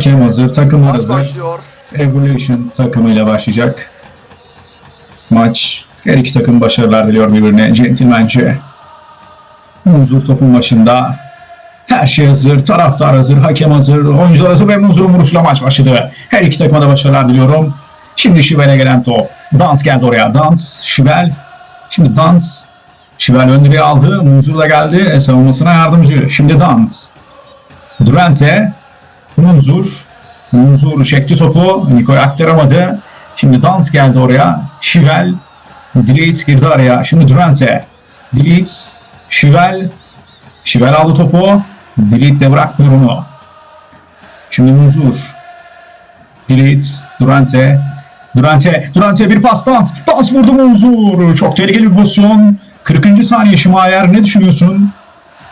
Hakem hazır, takım Maç hazır. başlıyor. Evolution takımıyla başlayacak. Maç. Her iki takım başarılar diliyor birbirine. Centilmence. Muzur topun başında. Her şey hazır. Taraftar hazır. Hakem hazır. Oyuncular hazır ve Muzur'un vuruşuyla maç başladı. Her iki takıma da başarılar diliyorum. Şimdi Şivel'e gelen top. Dans geldi oraya. Dans. Şivel. Şimdi Dans. Şivel öndürüğü aldı. Muzur da geldi. E, savunmasına yardımcı. Şimdi Dans. Durante. Munzur. Munzur çekti topu. Niko'ya aktaramadı. Şimdi Dans geldi oraya. Şivel. Dilitz girdi araya. Şimdi Durante. Dilitz. Şivel. Şivel aldı topu. Dilitz de bırakmıyor onu. Şimdi Munzur. Dilitz. Durante. Durante. Durante bir pas dans. Dans vurdu Munzur. Çok tehlikeli bir pozisyon. 40. saniye Şimayer ne düşünüyorsun?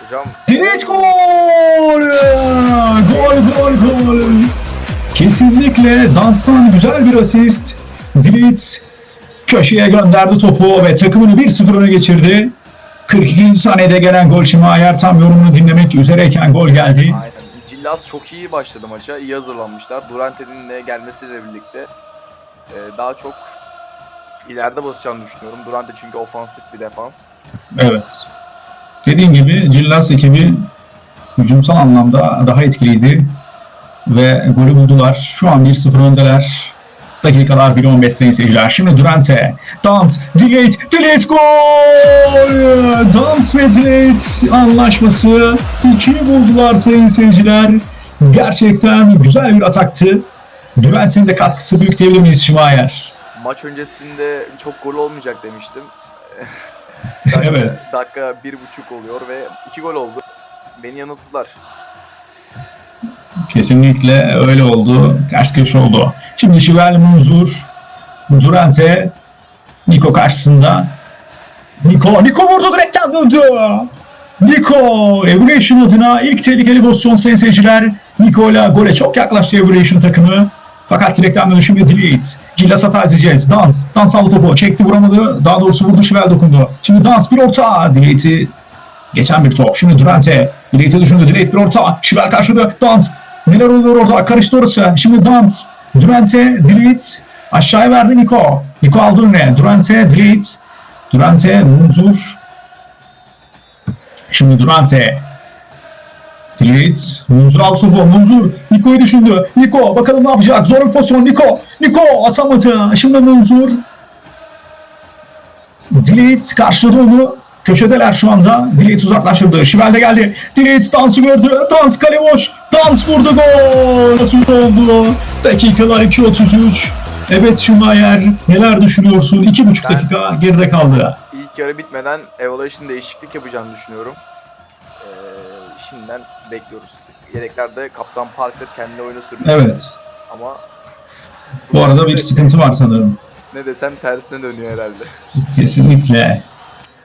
Hocam Deniz gol! Gol gol gol! Kesinlikle danstan güzel bir asist. Dilit köşeye gönderdi topu ve takımını 1-0 öne geçirdi. 42. saniyede gelen gol Şimayer tam yorumunu dinlemek üzereyken gol geldi. aynen. Cillas çok iyi başladı maça. iyi hazırlanmışlar. Durante'nin de gelmesiyle birlikte e, daha çok ileride basacağını düşünüyorum. Durante çünkü ofansif bir defans. Evet. Dediğim gibi Cillas ekibi hücumsal anlamda daha etkiliydi ve golü buldular. Şu an 1-0 öndeler. Dakikalar 1-15 sayın seyirciler. Şimdi Durante, Dans, Dilate, Dilate gol! Dans ve Dilate anlaşması 2'yi buldular sayın seyirciler. Gerçekten güzel bir ataktı. Durante'nin de katkısı büyük diyebilir miyiz Şimayer? Maç öncesinde çok gol olmayacak demiştim. Evet. Dakika bir buçuk oluyor ve iki gol oldu. Beni yanılttılar. Kesinlikle öyle oldu. Ters köşe oldu. Şimdi Şivel Munzur, Durante, Niko karşısında. Niko, Niko vurdu direkten döndü. Niko, Evolution adına ilk tehlikeli pozisyon sayın seyirciler. Niko ile gole çok yaklaştı Evolution takımı. Fakat direkten dönüşü bir delete. Cillas hata edeceğiz. Dans. Dans aldı topu. Çekti vuramadı. Daha doğrusu vurdu Şivel dökündü. Şimdi Dans bir orta. Delete'i Geçen bir top. Şimdi Durante. Dileğit'e düşündü. Dileit bir orta. Şivel karşıladı. Dant. Neler oluyor orada? Karıştı orası. Şimdi Dant. Durante. Dileit. Aşağıya verdi Niko. Niko aldı önüne. Durante. Dileit. Durante. Munzur. Şimdi Durante. Dileit. Munzur topu. Munzur. Niko'yu düşündü. Niko bakalım ne yapacak? Zor bir pozisyon. Niko. Niko atamadı. Şimdi Munzur. Dileit karşıladı onu. Köşedeler şu anda. Dileit uzaklaştırdı. Şivel de geldi. Dileit dansı gördü. Dans kale boş. Dans vurdu gol. Nasıl oldu? Dakikalar 2.33. Evet Şimayer neler düşünüyorsun? 2.5 Ben- dakika geride kaldı. İlk yarı bitmeden Evolution değişiklik yapacağını düşünüyorum. Şimdiden bekliyoruz. Yedeklerde Kaptan Parker kendi oyunu sürüyor. Evet. Ama Bu arada bir sıkıntı var sanırım. ne desem tersine dönüyor herhalde. Kesinlikle.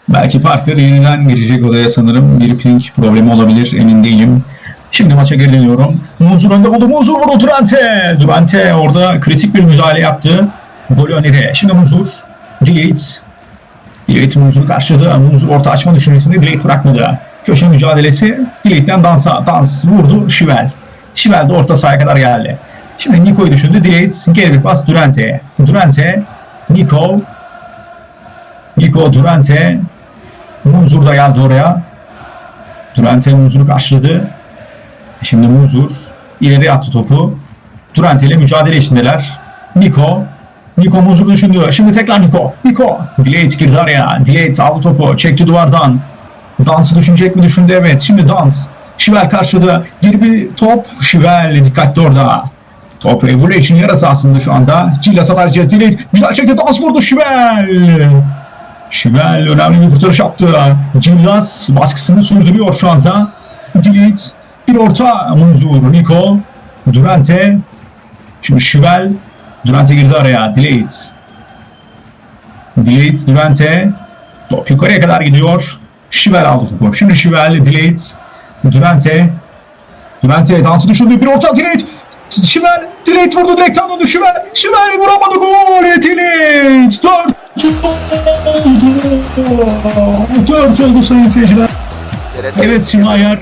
Belki Parker yeniden girecek odaya sanırım. Bir ping problemi olabilir emin değilim. Şimdi maça geri dönüyorum. Muzur önde buldu. Muzur vurdu Durante. Durante orada kritik bir müdahale yaptı. Golü öneri. Şimdi Muzur. Dileit. Dileit Muzur'u karşıladı. Muzur orta açma düşüncesinde Dileit bırakmadı. Köşe mücadelesi. Dileit'ten dansa. Dans vurdu. Şivel. Şivel de orta sahaya kadar geldi. Şimdi Niko'yu düşündü. Dileit geri bir pas Durante'ye. Durante. Niko. Niko Durante. Munzur da geldi oraya. Durante Munzur'u karşıladı. Şimdi Munzur ileri attı topu. Durante ile mücadele içindeler. Niko. Niko Munzur'u düşündü. Şimdi tekrar Niko. Niko. Dileit girdi araya. Dileit aldı topu. Çekti duvardan. Dansı düşünecek mi düşündü evet. Şimdi dans. Şivel karşıladı. Geri bir top. Şivel dikkatli orada. Top Evolution yarası aslında şu anda. Cillas atacağız. Dileit güzel çekti. Dans vurdu Şivel. Şivel önemli bir kurtarış yaptı. Cillas baskısını sürdürüyor şu anda. Dileit bir orta Munzur, Niko, Durante. Şimdi Şivel, Durante girdi araya. Dileit. Dileit, Durante. Top yukarıya kadar gidiyor. Şivel aldı topu. Şimdi Şivel, Dileit, Durante. Durante dansı düşürdü. Bir orta Dileit. Şivel, Dileit vurdu direkten döndü Şivel. Şivel vuramadı gol. Dileit. Dört oldu. Dört oldu sayın seyirciler. Evet Şimayer.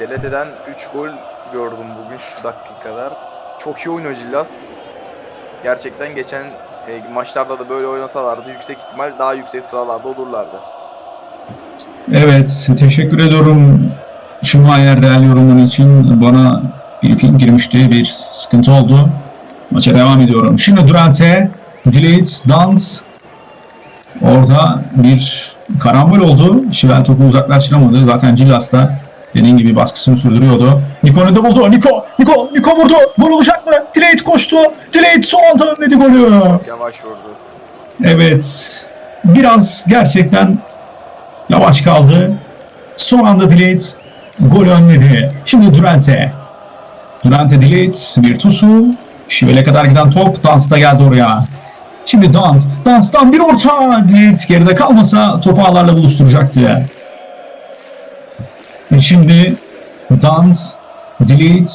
Delete'den 3 gol gördüm bugün şu dakika kadar. Çok iyi oynuyor Cillas. Gerçekten geçen e, maçlarda da böyle oynasalardı yüksek ihtimal daha yüksek sıralarda olurlardı. Evet, teşekkür ediyorum Schumacher değerli yorumun için. Bana ping girmişti, bir sıkıntı oldu. Maça devam ediyorum. Şimdi Durante, Delete, Dans. Orada bir karambol oldu. Şivel topu uzaklaştıramadı. Zaten Cilas da dediğin gibi baskısını sürdürüyordu. Niko önünde buldu. Niko, Niko, Niko vurdu. Gol olacak mı? Delete koştu. Delete son anda önledi golü. Yavaş vurdu. Evet. Biraz gerçekten yavaş kaldı. Son anda Delete gol önledi. Şimdi Durante. Durante Delete bir tusu. Şivele kadar giden top Dans da geldi oraya. Şimdi Dans. Dans'tan bir orta. Delete geride kalmasa topu ağlarla buluşturacaktı. Şimdi Dans. Delete.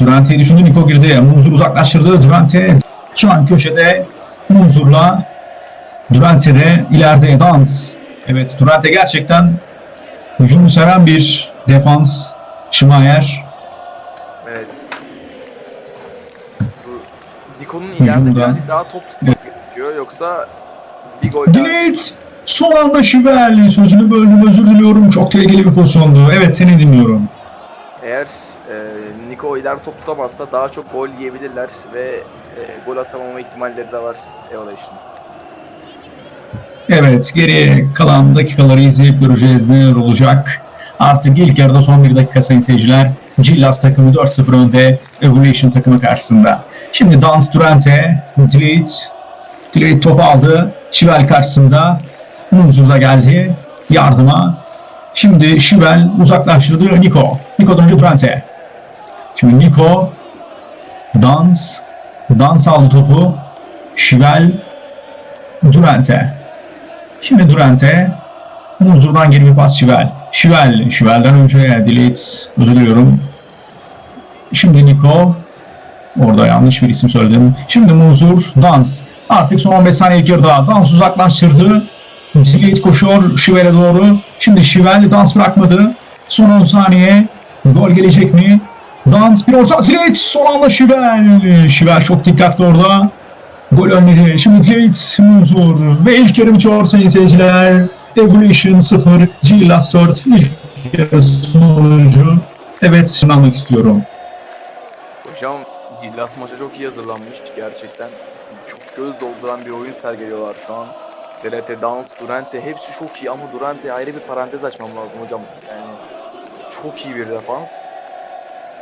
Durante'yi düşündü. Niko girdi. Munzur uzaklaştırdı. Durante şu an köşede Munzur'la Durante de ileride dans. Evet Durante gerçekten hücumu seven bir defans. Schmeier. Evet. Niko'nun ileride birazcık daha top tutması gerekiyor. Yoksa bir gol daha... Delete. Son anda Şivel. Sözünü böldüm özür diliyorum. Çok tehlikeli bir pozisyondu. Evet seni dinliyorum. Eğer e, Niko ileride top tutamazsa daha çok gol yiyebilirler ve e, gol atamama ihtimalleri de var Evolution. Evet geriye kalan dakikaları izleyip göreceğiz neler olacak. Artık ilk yarıda son bir dakika sayın seyirciler. Cillas takımı 4-0 önde Evolution takımı karşısında. Şimdi Dans Durante, Delete, Delete topu aldı. Şivel karşısında. Munzur da geldi yardıma. Şimdi Şivel uzaklaştırdı Niko. Niko'dan önce Durante. Şimdi Niko, Dans, Dans aldı topu. Şivel, Durante. Şimdi Durante. Munzur'dan geri bir pas Şivel. Şivel. Şivel'den önce Delete. Özür diliyorum. Şimdi Niko. Orada yanlış bir isim söyledim. Şimdi Munzur. Dans. Artık son 15 saniye yarıda. Dans uzaklaştırdı. Delete koşuyor Şivel'e doğru. Şimdi Şivel dans bırakmadı. Son 10 saniye. Gol gelecek mi? Dans bir orta. Delete. Son anda Şivel. Şivel çok dikkatli orada. Gol önledi. Şimdi Tate Munzur ve ilk yarı bitiyor sayın seyirciler. Evolution 0, Gilas 4 ilk yarı sonucu. Evet almak istiyorum. Hocam Cillas maça çok iyi hazırlanmış gerçekten. Çok göz dolduran bir oyun sergiliyorlar şu an. Delete, Dans, Durante hepsi çok iyi ama Durante'ye ayrı bir parantez açmam lazım hocam. Yani çok iyi bir defans.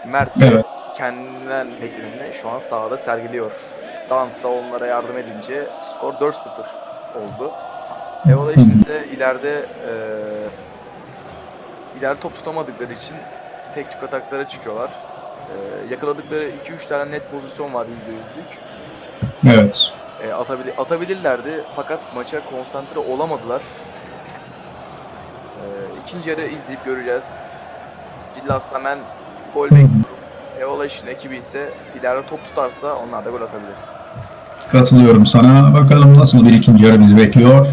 Mert Evet. kendinden beklediğini şu an sahada sergiliyor. Dans da onlara yardım edince skor 4-0 oldu. Evolution ise ileride eee ileride top tutamadıkları için tek tük ataklara çıkıyorlar. Eee yakaladıkları 2-3 tane net pozisyon var %100'lük. Evet. E, atabili atabilirlerdi fakat maça konsantre olamadılar. E, ikinci yarı izleyip göreceğiz. Cillas hemen gol bekliyorum. Evolution ekibi ise ileride top tutarsa onlar da gol atabilir. Katılıyorum sana. Bakalım nasıl bir ikinci yarı bizi bekliyor.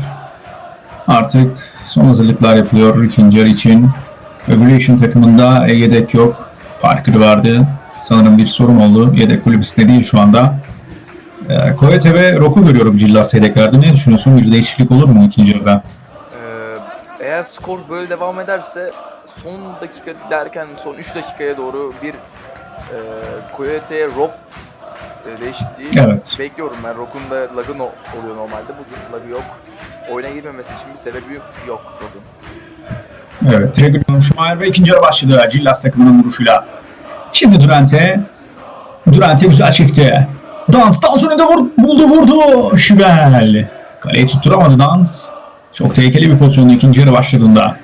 Artık son hazırlıklar yapılıyor ikinci yarı için. Evolution takımında yedek yok. Farkı vardı. Sanırım bir sorun oldu. Yedek kulübüsünde değil şu anda. Ee, Koyete ve Roku görüyorum Cillas yedeklerde. Ne düşünüyorsun? Bir değişiklik olur mu ikinci yarıda? E, eğer skor böyle devam ederse son dakika derken son 3 dakikaya doğru bir e, Coyote'ye Rob e, değişikliği Evet. bekliyorum ben. Rock'un da lagı no- oluyor normalde. Bugün lagı yok. Oyuna girmemesi için bir sebebi yok Rock'un. Evet. Dragon Schumacher ve ikinci yarı başladı. Cillas takımının vuruşuyla. Şimdi Durante. Durante güzel çekti. Dans, dans önünde vur, buldu vurdu. Şivel. Kaleyi tutturamadı Dans. Çok tehlikeli bir pozisyonda ikinci yarı başladığında.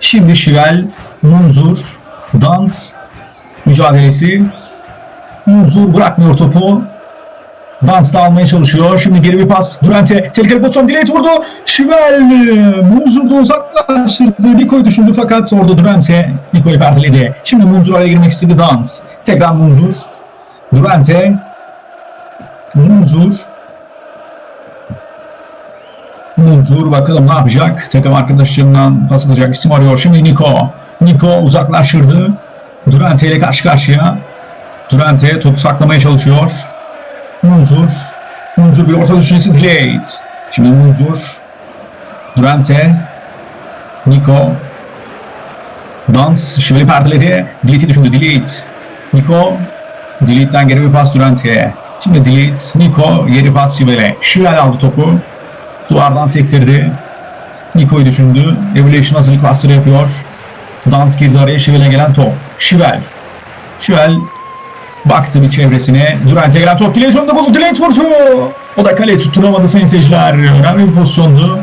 Şimdi Şivel, Munzur, Dans mücadelesi. Munzur bırakmıyor topu. Dans da almaya çalışıyor. Şimdi geri bir pas. Durante tehlikeli pozisyon. Dilek vurdu. Şivel. Munzur da uzaklaştırdı. Niko'yu düşündü fakat orada Durante Niko'yu perdeledi. Şimdi Munzur araya girmek istedi. Dans. Tekrar Munzur. Durante. Munzur. Munzur bakalım ne yapacak? Takım arkadaşlarından pas atacak isim arıyor. Şimdi Niko. Niko uzaklaştırdı. Durante ile karşı karşıya. Durante topu saklamaya çalışıyor. Munzur. Munzur bir orta düşüncesi delayed. Şimdi Munzur. Durante. Nico. Dans. Şiveli perdeledi. Delayed'i düşündü. Delayed. Nico. Delayed'den geri bir pas Durante'ye. Şimdi Delayed. Nico. Geri pas Şivel'e. Şivel aldı topu. Duvardan sektirdi. Nico'yu düşündü. Evolution hazırlık pasları yapıyor. Dans girdi araya Şivel'e gelen top. Şivel. Şivel baktı bir çevresine. Durant'e gelen top. Dilet önünde buldu. Dilet vurdu. O da kaleyi tutturamadı sayın seyirciler. Önemli bir pozisyondu.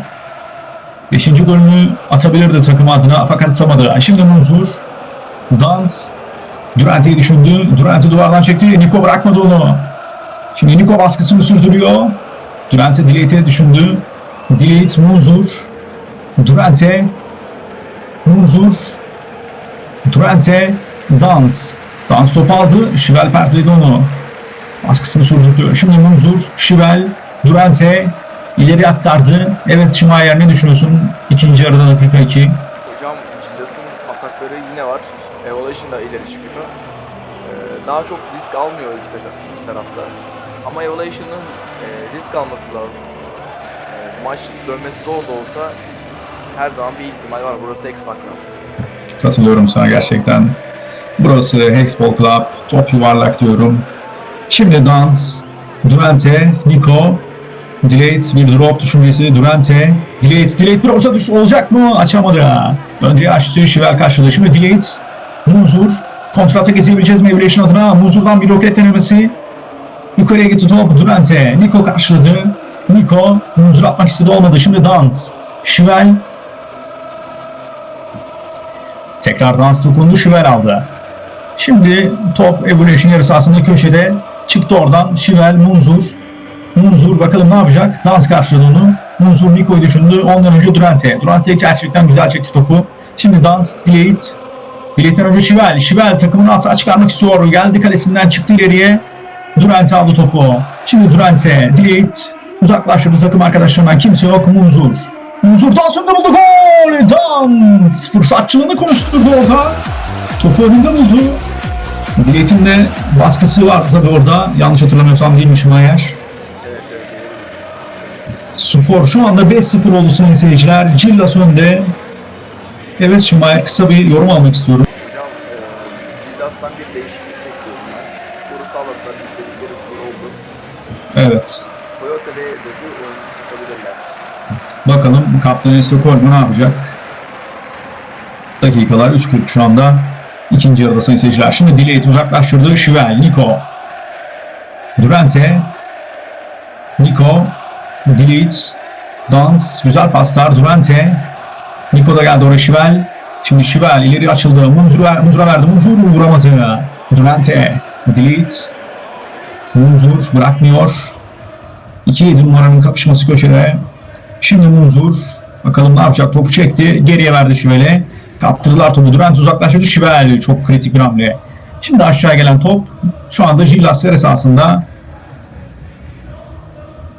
Beşinci golünü atabilirdi takım adına fakat atamadı. Şimdi Munzur. Dans. Durant'i düşündü. Durant'i duvardan çekti. Niko bırakmadı onu. Şimdi Niko baskısını sürdürüyor. Durant'e Dilet'i düşündü. Dilet Munzur. Durante. Munzur. Durante. Dans. Dans topu aldı. Şivel pertledi onu. Baskısını sürdürdü. Şimdi Munzur. Şivel. Durante. ileri aktardı. Evet Şimayer ne düşünüyorsun? İkinci yarıda dakika 2. Hocam Cillas'ın atakları yine var. Evolution da ileri çıkıyor. Ee, daha çok risk almıyor iki, takım, iki tarafta. Ama Evolution'ın e, risk alması lazım. E, maç dönmesi zor da olsa her zaman bir ihtimal var. Burası X Factor. Katılıyorum sana gerçekten. Burası Hexball Club. Top yuvarlak diyorum. Şimdi Dans. Durante. Nico. Delayed bir drop düşüncesi. Durante. Delayed. Delayed bir orta düştü. Olacak mı? Açamadı. Önce açtı. Şiver karşıladı. Şimdi Delayed. Munzur. Kontrata gezebileceğiz mi Evolution adına? Munzur'dan bir roket denemesi. Yukarıya gitti top. Durante. Nico karşıladı. Nico. Munzur atmak istedi olmadı. Şimdi Dans. Şivel. Tekrar dans dokundu. Şivel aldı. Şimdi top Evolution yarı sahasında köşede. Çıktı oradan. Şivel, Munzur. Munzur bakalım ne yapacak? Dans karşıladı onu. Munzur Niko'yu düşündü. Ondan önce Durante. Durante gerçekten güzel çekti topu. Şimdi dans, Delayed. Delayed'den önce Şivel. Şivel takımını atağa çıkarmak istiyor. Geldi kalesinden çıktı ileriye. Durante aldı topu. Şimdi Durante, Delayed. Uzaklaştırdı takım arkadaşlarından. Kimse yok. Munzur. Munzur dans önünde buldu. Gol! Dans! Fırsatçılığını konuşturdu orada. Topu önünde buldu. Delayed'in de baskısı var tabii orada. Yanlış hatırlamıyorsam değil mi Şimayer? Evet, evet, evet. Skor şu anda 5-0 oldu sayın seyirciler. Cillas önde. Evet Şimayer kısa bir yorum almak istiyorum. Hocam e, Cillas'tan bir değişiklik bekliyorum ben. Skoru sağladılar. İstedikleri skor oldu. Evet. Toyota ve Dogu oyuncusu tutabilirler. Bakalım Kaptan Estokolmu ne yapacak? Dakikalar 3.40 şu anda. İkinci yarıda sayın seyirciler. Şimdi Delayed uzaklaştırdı. Şivel, Nico. Durante. Nico. Delayed. Dans. Güzel paslar. Durante. Nico da geldi oraya Şivel. Şimdi Şivel ileri açıldı. Munzur'a, Munzur'a verdi. Munzur vuramadı. Durante. Delayed. Munzur bırakmıyor. 2-7 numaranın kapışması köşede. Şimdi Munzur. Bakalım ne yapacak? Topu çekti. Geriye verdi Şivel'e. Kaptırdılar topu. Durant uzaklaştırdı Şivel. Çok kritik bir hamle. Şimdi aşağı gelen top şu anda Gillas Seres sahasında.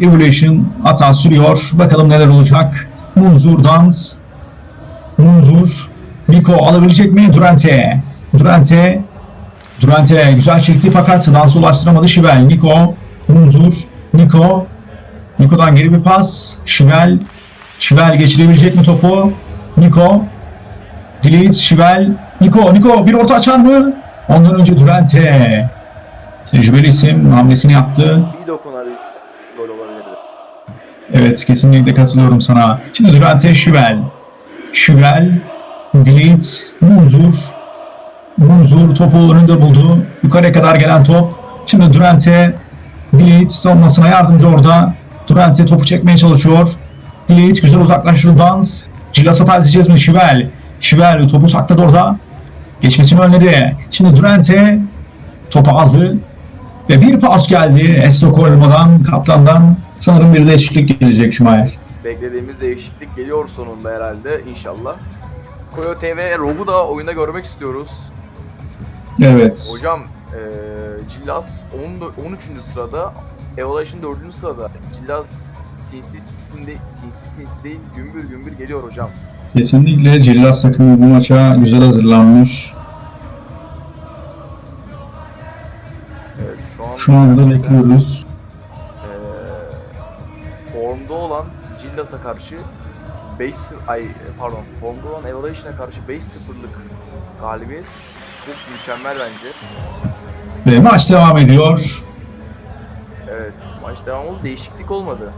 Evolution hata sürüyor. Bakalım neler olacak. Munzur dans. Munzur. Miko alabilecek mi? Durante. Durante. Durante güzel çekti fakat dansı ulaştıramadı Şivel. Niko. Munzur. Niko. Niko'dan geri bir pas. Şivel. Şivel geçirebilecek mi topu? Niko. Dilit, Şivel. Niko, Niko bir orta açar mı? Ondan önce Durante. Tecrübeli isim hamlesini yaptı. Evet kesinlikle katılıyorum sana. Şimdi Durante, Şivel. Şivel. Dilit, Munzur. Munzur topu önünde buldu. Yukarıya kadar gelen top. Şimdi Durante. Dilit savunmasına yardımcı orada. Durante topu çekmeye çalışıyor. Dilit güzel uzaklaştırdı dans. Cilas'a tarzıyacağız mi? Şivel. Şivel topu sakladı orada. Geçmesini önledi. Şimdi Durante topu aldı. Ve bir pas geldi Estokolma'dan, kaptandan. Sanırım bir değişiklik gelecek Şimayer. Beklediğimiz değişiklik geliyor sonunda herhalde inşallah. Coyote ve Rob'u da oyunda görmek istiyoruz. Evet. Hocam eee Cillas 10, 13. sırada, Evolution 4. sırada. Cillas sinsi sinsinde, sinsi sinsi değil gümbür gümbür geliyor hocam. Kesinlikle Cillas takımı bu maça güzel hazırlanmış. Evet şu an Şu anda bekliyoruz. eee, formda olan Cillas'a karşı 5 ay pardon formda olan Evolution'a karşı 5-0'lık galibiyet çok mükemmel bence. Ve maç devam ediyor. Evet maç devam oldu değişiklik olmadı.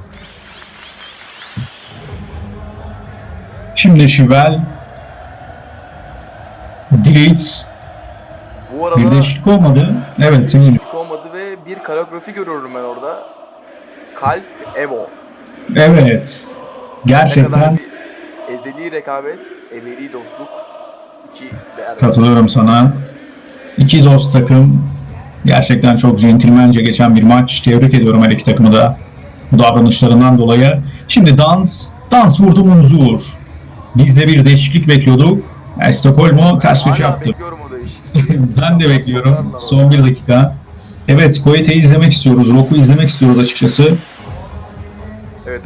Şimdi Şivel. Delete. Bu arada Bir değişiklik olmadı. Evet değişiklik olmadı ve bir kaligrafi görüyorum ben orada. Kalp Evo. Evet. Gerçekten ezeli rekabet, ebedi dostluk. Katılıyorum sana. İki dost takım. Gerçekten çok centilmence geçen bir maç. Tebrik ediyorum her iki takımı da. Bu davranışlarından dolayı. Şimdi dans. Dans vurdu Munzur. Biz de bir değişiklik bekliyorduk. Estokolmo ters köşe yaptı. Ben de bekliyorum. Son bir dakika. Evet, Koyete'yi izlemek istiyoruz. Roku izlemek istiyoruz açıkçası.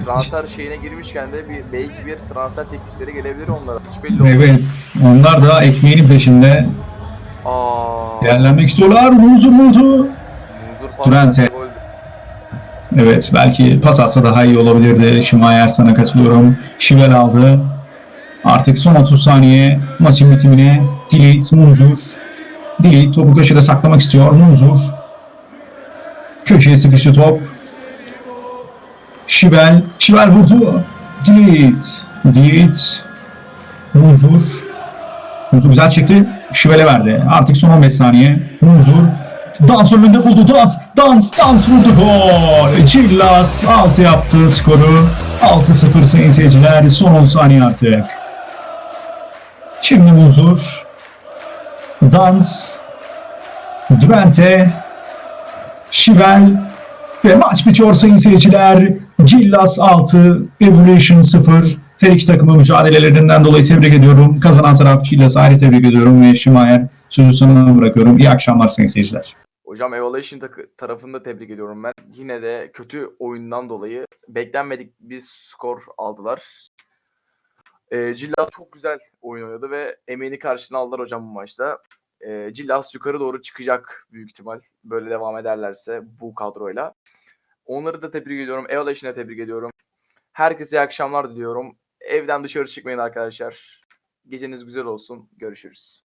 Transfer şeyine girmişken de bir belki bir transfer teklifleri gelebilir onlara. Hiç belli olmaz. Evet, onlar da ekmeğinin peşinde Aa. yerlenmek istiyorlar. Munzur vurdu. Muzur pas Durante. gol. Evet, belki pas atsa daha iyi olabilirdi. Şimayer sana katılıyorum. Şivel aldı. Artık son 30 saniye maçın bitimine. Dilit, Munzur. Dilit topu köşede saklamak istiyor. Munzur. Köşeye sıkıştı top. Şivel. Şivel vurdu. Dilit. Dilit. Munzur. Munzur güzel çekti. Şivel'e verdi. Artık son 15 saniye. Munzur. Dans önünde buldu. Dans. Dans. Dans vurdu. Gol. Cillas 6 yaptı skoru. 6-0 sayın seyirciler. Son 10 saniye artık. Şimdi Munzur. Dans. Durante. Şivel. Ve maç bitiyor sayın seyirciler. Cillas 6, Evolution 0. Her iki takımı mücadelelerinden dolayı tebrik ediyorum. Kazanan taraf Cillas'ı ayrı tebrik ediyorum ve Şimayer sözü sana bırakıyorum. İyi akşamlar sayın seyirciler. Hocam Evolution tarafını da tebrik ediyorum ben. Yine de kötü oyundan dolayı beklenmedik bir skor aldılar. Ee, Cillas çok güzel oyun oynadı ve emeğini karşına aldılar hocam bu maçta. Ee, Cillas yukarı doğru çıkacak büyük ihtimal. Böyle devam ederlerse bu kadroyla. Onları da tebrik ediyorum. Evolution'a tebrik ediyorum. Herkese iyi akşamlar diliyorum. Evden dışarı çıkmayın arkadaşlar. Geceniz güzel olsun. Görüşürüz.